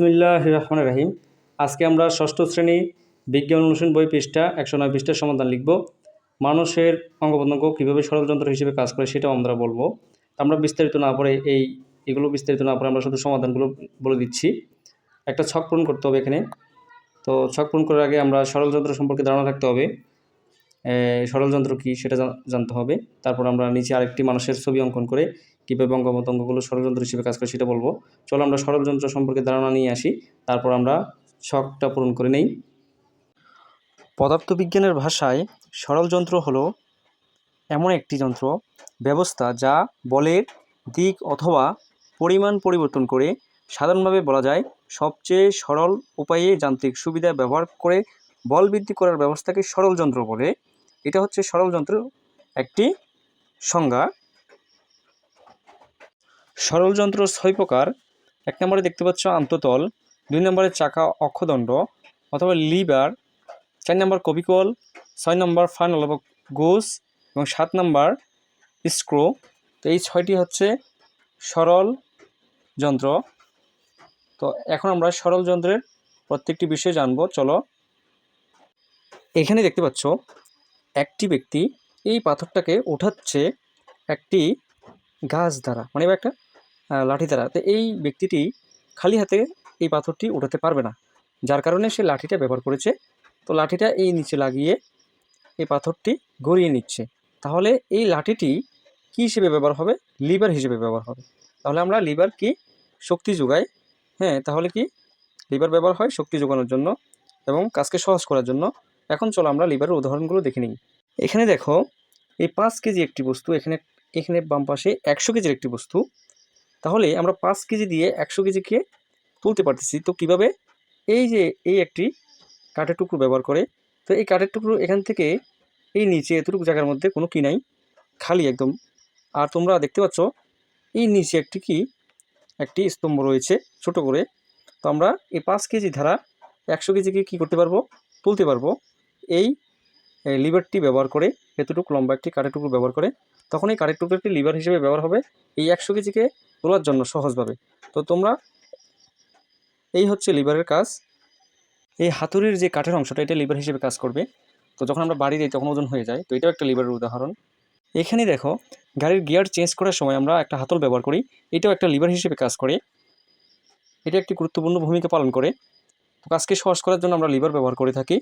বিসমিল্লাহ রহমান রাহিম। আজকে আমরা ষষ্ঠ শ্রেণি বিজ্ঞান অনুশীলন বই পৃষ্ঠা একশো নয় পৃষ্ঠার সমাধান লিখব। মানুষের অঙ্গপ্রত্যঙ্গ কীভাবে ষড়যন্ত্র হিসেবে কাজ করে সেটাও আমরা বলব। আমরা বিস্তারিত না পড়ে এই, এগুলো বিস্তারিত না পড়ে আমরা শুধু সমাধানগুলো বলে দিচ্ছি। একটা ছক পূরণ করতে হবে এখানে। তো ছক পূরণ করার আগে আমরা সরল যন্ত্র সম্পর্কে ধারণা থাকতে হবে। এ, সরল যন্ত্র কী সেটা জানতে হবে। তারপর আমরা নিচে আরেকটি মানুষের ছবি অঙ্কন করে কীভাবে অঙ্গপ্রত্যঙ্গগুলো ষড়যন্ত্র হিসেবে কাজ করে সেটা বলব। চলো আমরা ষড়যন্ত্র সম্পর্কে ধারণা নিয়ে আসি। তারপর আমরা শখটা পূরণ করে নেই। পদার্থবিজ্ঞানের ভাষায় সরল যন্ত্র হলো এমন একটি যন্ত্র ব্যবস্থা যা বলের দিক অথবা পরিমাণ পরিবর্তন করে সাধারণভাবে বলা যায় সবচেয়ে সরল উপায়ে যান্ত্রিক সুবিধা ব্যবহার করে বল বৃদ্ধি করার ব্যবস্থাকে সরল যন্ত্র বলে। এটা হচ্ছে সরল যন্ত্র একটি সংজ্ঞা। সরল যন্ত্র ছয় প্রকার। এক নম্বরে দেখতে পাচ্ছ আন্ততল, দুই নম্বরে চাকা অক্ষদণ্ড অথবা লিভার চার নম্বর কবিকল, ছয় নম্বর ফাইনাল অথবা গোস এবং সাত নম্বর স্ক্রো। তো এই ছয়টি হচ্ছে সরল যন্ত্র। তো এখন আমরা সরল যন্ত্রের প্রত্যেকটি বিষয় জানব। চলো। এখানে দেখতে পাচ্ছ একটি ব্যক্তি এই পাথরটাকে ওঠাচ্ছে একটি গাছ দ্বারা মানে একটা লাঠি দ্বারা। তো এই ব্যক্তিটি খালি হাতে এই পাথরটি উঠাতে পারবে না। যার কারণে সে লাঠিটা ব্যবহার করেছে। তো লাঠিটা এই নিচে লাগিয়ে এই পাথরটি গড়িয়ে নিচ্ছে। তাহলে এই লাঠিটি কী হিসেবে ব্যবহার হবে? লিভার হিসেবে ব্যবহার হবে। তাহলে আমরা লিভার কি? শক্তি যোগাই। হ্যাঁ তাহলে কি? লিভার ব্যবহার হয় শক্তি যোগানোর জন্য এবং কাজকে সহজ করার জন্য। এখন চলো আমরা লিভারের উদাহরণগুলো দেখে নিই। এখানে দেখো, এই পাঁচ কেজি একটি বস্তু, এখানে এখানে বাম পাশে একশো কেজির একটি বস্তু। তাহলে আমরা পাঁচ কেজি দিয়ে একশো কেজিকে তুলতে পারতেছি। তো কীভাবে? এই যে, এই একটি কাঠের টুকরো ব্যবহার করে। তো এই কাঠের টুকরো এখান থেকে এই নিচে এতটুকু জায়গার মধ্যে কোনো কি নাই, খালি একদম। আর তোমরা দেখতে পাচ্ছ, এই নিচে একটি কি? একটি স্তম্ভ রয়েছে ছোট করে। তো আমরা এই পাঁচ কেজি ধারা একশো কেজিকে কী করতে পারব? তুলতে পারব। এই লিভারটি ব্যবহার করে, এতটুকু লম্বা একটি কাঠের টুকরো ব্যবহার করে, তখন এই কাঠের টুকরোটি লিভার হিসেবে ব্যবহার হবে, এই একশো কেজিকে তোলার জন্য সহজভাবে। তো তোমরা, এই হচ্ছে লিভারের কাজ। এই হাতুড়ির যে কাঠের অংশটা, এটা লিভার হিসেবে কাজ করবে। তো যখন আমরা বাড়ি দিই তখন ওজন হয়ে যায়। তো এটাও একটা লিভারের উদাহরণ। এখানে দেখো, গাড়ির গিয়ার চেঞ্জ করার সময় আমরা একটা হাতল ব্যবহার করি। এটাও একটা লিভার হিসেবে কাজ করে। এটা একটি গুরুত্বপূর্ণ ভূমিকা পালন করে। তো কাজকে সহজ করার জন্য আমরা লিভার ব্যবহার করে থাকি।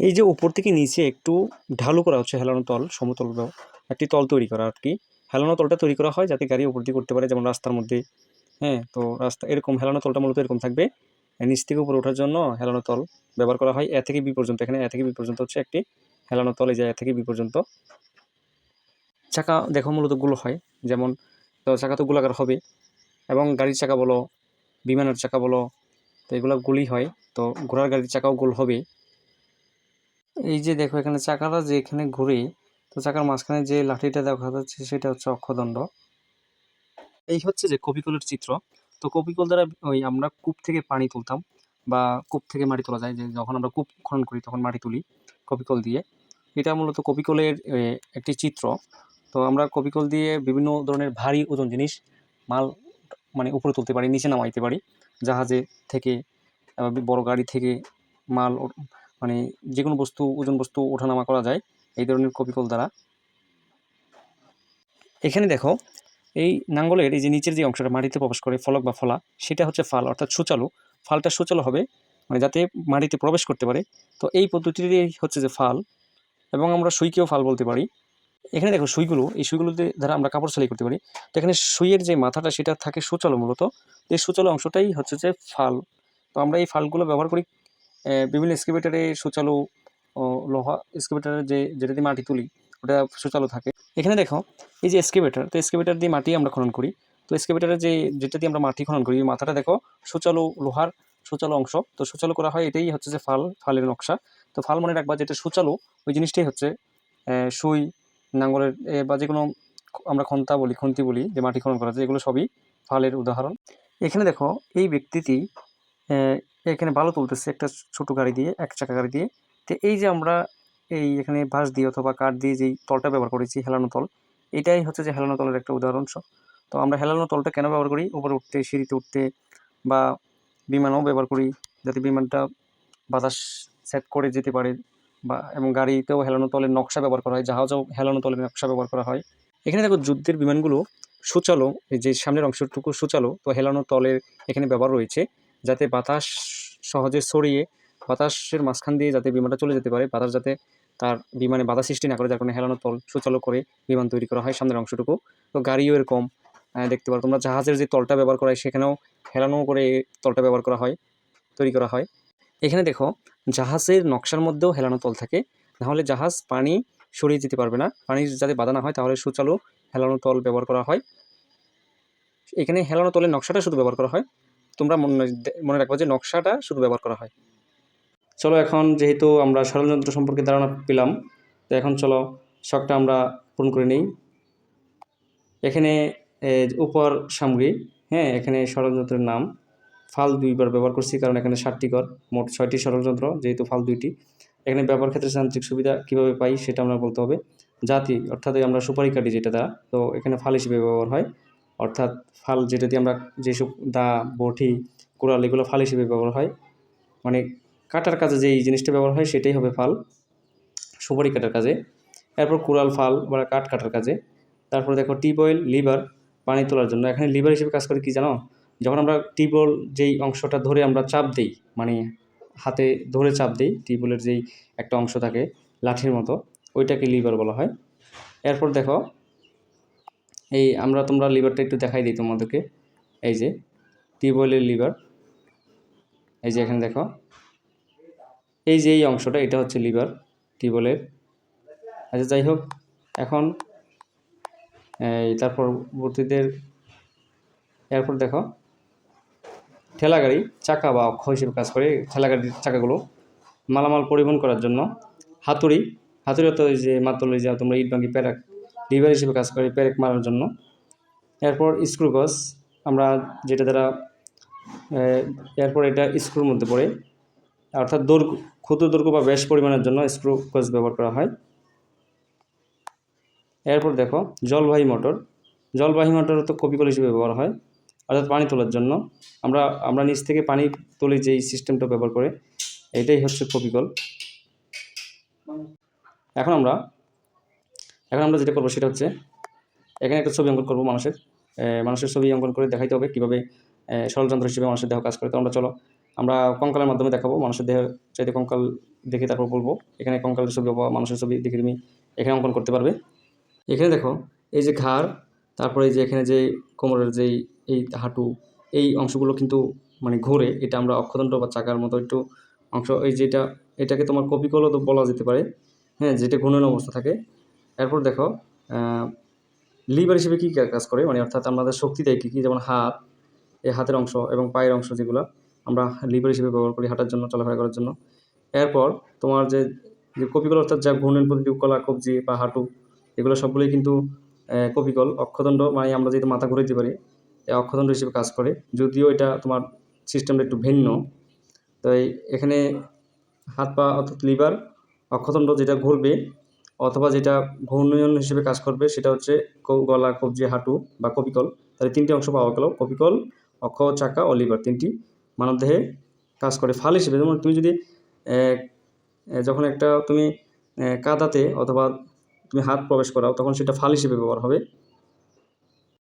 এই যে উপর থেকে নিচে একটু ঢালু করা হচ্ছে হেলানো তল, সমতল একটি তল তৈরি করা আর কি হেলানো তলটা তৈরি করা হয় যাতে গাড়ি উপর দিয়ে করতে পারে, যেমন রাস্তার মধ্যে। হ্যাঁ তো রাস্তা, এরকম হেলানো তলটা মূলত এরকম থাকবে। নিচ থেকে উপরে ওঠার জন্য হেলানো তল ব্যবহার করা হয়। এ থেকে বি পর্যন্ত, এখানে এ থেকে বি পর্যন্ত হচ্ছে একটি হেলানো তল, এই যে এ থেকে বি পর্যন্ত। চাকা দেখো মূলতগুলো হয়, যেমন চাকা তো গোলাকার হবে। এবং গাড়ির চাকা বলো, বিমানের চাকা বলো, তো এগুলো গুলি হয়। তো ঘোড়ার গাড়ির চাকাও গোল হবে। এই যে দেখো, এখানে চাকাটা যে এখানে ঘুরে, তো চাকার মাঝখানে যে লাঠিটা দেখা যাচ্ছে সেটা হচ্ছে অক্ষদণ্ড। এই হচ্ছে যে কপিকলের চিত্র। তো কপিকল দ্বারা ওই আমরা কূপ থেকে পানি তুলতাম, বা কূপ থেকে মাটি তোলা যায়, যে যখন আমরা কূপ খনন করি তখন মাটি তুলি কপিকল দিয়ে। এটা মূলত কপিকলের একটি চিত্র। তো আমরা কপিকল দিয়ে বিভিন্ন ধরনের ভারী ওজন জিনিস, মাল মানে উপরে তুলতে পারি, নিচে নামাইতে পারি। জাহাজে থেকে বড় গাড়ি থেকে মাল মানে যে কোনো বস্তু, ওজন বস্তু, ওঠানামা করা যায় এই ধরনের কপিকল দ্বারা। এখানে দেখো, এই নাঙ্গলের এই যে নিচের যে অংশটা মাটিতে প্রবেশ করে ফলক বা ফলা, সেটা হচ্ছে ফাল, অর্থাৎ সুচালু। ফালটা সুচালু হবে মানে যাতে মাটিতে প্রবেশ করতে পারে। তো এই পদ্ধতিটি হচ্ছে যে ফাল, এবং আমরা সুইকেও ফাল বলতে পারি। এখানে দেখো সুইগুলো, এই সুইগুলোতে দ্বারা আমরা কাপড় সেলাই করতে পারি। তো এখানে সুইয়ের যে মাথাটা, সেটা থাকে সুচালু মূলত। এই সুচালু অংশটাই হচ্ছে যে ফাল। তো আমরা এই ফালগুলো ব্যবহার করি বিভিন্ন এক্সকেভেটারে সুচালু লোহা এক্সকেভেটারে যে, যেটা দিয়ে মাটি তুলি, ওটা সুচালু থাকে। এখানে দেখো, এই যে এক্সকেভেটার তো এক্সকেভেটার দিয়ে মাটি আমরা খনন করি। তো এক্সকেভেটারে যে, যেটা দিয়ে আমরা মাটি খনন করি মাথাটা দেখো, সুচালু লোহার সুচালু অংশ। তো সুচালু করা হয়, এটাই হচ্ছে যে ফাল, ফালের নকশা। তো ফাল মনে রাখবা যেটা সুচালু, ওই জিনিসটাই হচ্ছে সুই, নাঙ্গলের বা যে কোনো আমরা খন্তা বলি, খুন্তি বলি, যে মাটি খনন করা যায়, এগুলো সবই ফালের উদাহরণ। এখানে দেখো, এই ব্যক্তিটি এখানে ভালো তুলতেছে একটা ছোট গাড়ি দিয়ে, এক চাকা গাড়ি দিয়ে। তো এই যে আমরা এই এখানে বাঁশ দিয়ে অথবা কাঠ দিয়ে যেই তলটা ব্যবহার করেছি, হেলানো তল, এটাই হচ্ছে যে হেলানো তলের একটা উদাহরণ তো আমরা হেলানো তলটা কেন ব্যবহার করি? উপরে উঠতে, সিঁড়িতে উঠতে বা বিমানও ব্যবহার করি যাতে বিমানটা বাতাস সেট করে যেতে পারে বা এবং গাড়িতেও হেলানো তলের নকশা ব্যবহার করা হয়, জাহাজেও হেলানো তলের নকশা ব্যবহার করা হয়। এখানে দেখো যুদ্ধের বিমানগুলো সুচালো যে সামনের অংশটুকু সুচালো, তো হেলানো তলের এখানে ব্যবহার রয়েছে। যাতে বাতাস সহজে ছড়িয়ে বাতাসের মাঝখান দিয়ে যাতে বিমানটা চলে যেতে পারে, বাতাস যাতে তার বিমানে বাধা সৃষ্টি না করে, যার কারণে হেলানো তল সুচালো করে বিমান তৈরি করা হয় সামনের অংশটুকু। তো গাড়িও এরকম দেখতে পারো, তোমরা জাহাজের যে তলটা ব্যবহার করা হয়, সেখানেও হেলানো করে তলটা ব্যবহার করা হয়, তৈরি করা হয়। এখানে দেখো, জাহাজের নকশার মধ্যেও হেলানো তল থাকে, নাহলে জাহাজ পানি সরিয়ে যেতে পারবে না। পানির যাতে বাধা না হয়, তাহলে সুচালু হেলানো তল ব্যবহার করা হয়। এখানে হেলানো তলের নকশাটা শুধু ব্যবহার করা হয়। তোমরা মনে মনে রাখবে যে নকশাটা শুধু ব্যবহার করা হয়। চলো এখন যেহেতু আমরা ষড়যন্ত্র সম্পর্কে ধারণা পেলাম, তো এখন চলো শখটা আমরা পূরণ করে নিই। এখানে উপর সামগ্রী হ্যাঁ এখানে ষড়যন্ত্রের নাম। ফাল দুইবার ব্যবহার করছি কারণ এখানে ষাটটি কর মোট ছয়টি ষড়যন্ত্র, যেহেতু ফাল দুইটি। এখানে ব্যবহার ক্ষেত্রে যান্ত্রিক সুবিধা কীভাবে পাই সেটা আমরা বলতে হবে। জাতি, অর্থাৎ আমরা সুপারি কাটি যেটা দা তো এখানে ফাল হিসেবে ব্যবহার হয়। অর্থাৎ ফাল যেটা দিয়ে আমরা যেসব দা, বটি, কোড়াল এগুলো ফাল হিসেবে ব্যবহার হয়। মানে কাটার কাজে যেই জিনিসটা ব্যবহার হয় সেটাই হবে ফাল, সুপারি কাটার কাজে। এরপর কুড়াল ফাল বা কাঠ কাটার কাজে। তারপর দেখো টিউবওয়েল লিভার, পানি তোলার জন্য। এখানে লিভার হিসেবে কাজ করে কি জানো? যখন আমরা টিউবওয়েল যেই অংশটা ধরে আমরা চাপ দিই মানে হাতে ধরে চাপ দিই টিউবওয়েলের যেই একটা অংশ থাকে, লাঠির মতো, ওইটাকে লিভার বলা হয়। এরপর দেখো এই আমরা তোমরা লিভারটা একটু দেখাই দিই তোমাদেরকে। এই যে, টিউবওয়েলের লিভার এই যে এখানে দেখো। এই যে এই অংশটা, এটা হচ্ছে লিভার টিউবওয়েলের। আচ্ছা যাই হোক, এখন, এই তারপর বর্তীদের এরপর দেখো। ঠেলা গাড়ি চাকা বা অক্ষ হিসেবে কাজ করে ঠেলা গাড়ির চাকাগুলো মালামাল পরিবহন করার জন্য। হাতুড়ি হাতুড়ি তো যে মাতলে যা তোমরা ইট ভাঙ্গি প্যারাক লিভার হিসেবে কাজ করে প্যারেক মারার জন্য। এরপর স্ক্রু গস আমরা যেটা দ্বারা এরপর এটা স্ক্রুর মধ্যে পড়ে। অর্থাৎ দৈর্ঘ্য, ক্ষুদ্র দৈর্ঘ্য বা ব্যাস পরিমাণের জন্য স্ক্রু গস ব্যবহার করা হয়। এরপর দেখো, জলবাহী মোটর। জলবাহী মোটর তো কপিকল হিসেবে ব্যবহার হয়, অর্থাৎ পানি তোলার জন্য। আমরা আমরা নিচ থেকে পানি তুলি যেই সিস্টেমটা ব্যবহার করে, এটাই হচ্ছে কপিকল এখন আমরা এখন আমরা যেটা করব সেটা হচ্ছে, এখানে একটা ছবি অঙ্কন করব মানুষের। মানুষের ছবি অঙ্কন করে দেখাইতে হবে কীভাবে ষড়যন্ত্র হিসেবে মানুষের দেহ কাজ করে। তো আমরা চলো, আমরা কঙ্কালের মাধ্যমে দেখাবো। মানুষের দেহ চাইতে কঙ্কাল দেখে তারপর বলব। এখানে কঙ্কালের ছবি বা মানুষের ছবি দেখে তুমি এখানে অঙ্কন করতে পারবে। এখানে দেখো, এই যে ঘাড়, তারপরে এই যে এখানে যে কোমরের যেই, এই হাঁটু, এই অংশগুলো কিন্তু মানে ঘোরে। এটা আমরা অক্ষদণ্ড বা চাকার মতো একটু অংশ, এই যেটা, এটাকে তোমার কপিকলও তো বলা যেতে পারে। হ্যাঁ যেটা ঘূর্ণন অবস্থা থাকে। এরপর দেখো লিভার হিসেবে কী কাজ করে? মানে অর্থাৎ আমাদের শক্তি দেয় কী? কী যেমন হাত এই হাতের অংশ এবং পায়ের অংশ যেগুলো আমরা লিভার হিসেবে ব্যবহার করি হাঁটার জন্য, চলাফেরা করার জন্য। এরপর তোমার যে যে কপিকল অর্থাৎ যা ঘূর্ণন প্রতিটি কলা, কবজি, বা হাঁটু, এগুলো সবগুলোই কিন্তু কপিকল। অক্ষদণ্ড মানে আমরা যেহেতু মাথা ঘুরে দিতে পারি অক্ষদণ্ড হিসেবে কাজ করে। যদিও এটা তোমার সিস্টেমটা একটু ভিন্ন তো এখানে হাত, পা অর্থাৎ লিভার অক্ষদণ্ড যেটা ঘুরবে অথবা যেটা ঘূর্ণয়ন হিসেবে কাজ করবে সেটা হচ্ছে গলা, কবজি, হাঁটু বা কপিকল। তাহলে তিনটি অংশ পাওয়া গেল, কপিকল, অক্ষ, চাকা ও লিভার তিনটি মানবদেহে কাজ করে ফাল হিসেবে। যেমন তুমি যদি যখন একটা তুমি কাদাতে অথবা তুমি হাত প্রবেশ করাও, তখন সেটা ফাল হিসেবে ব্যবহার হবে।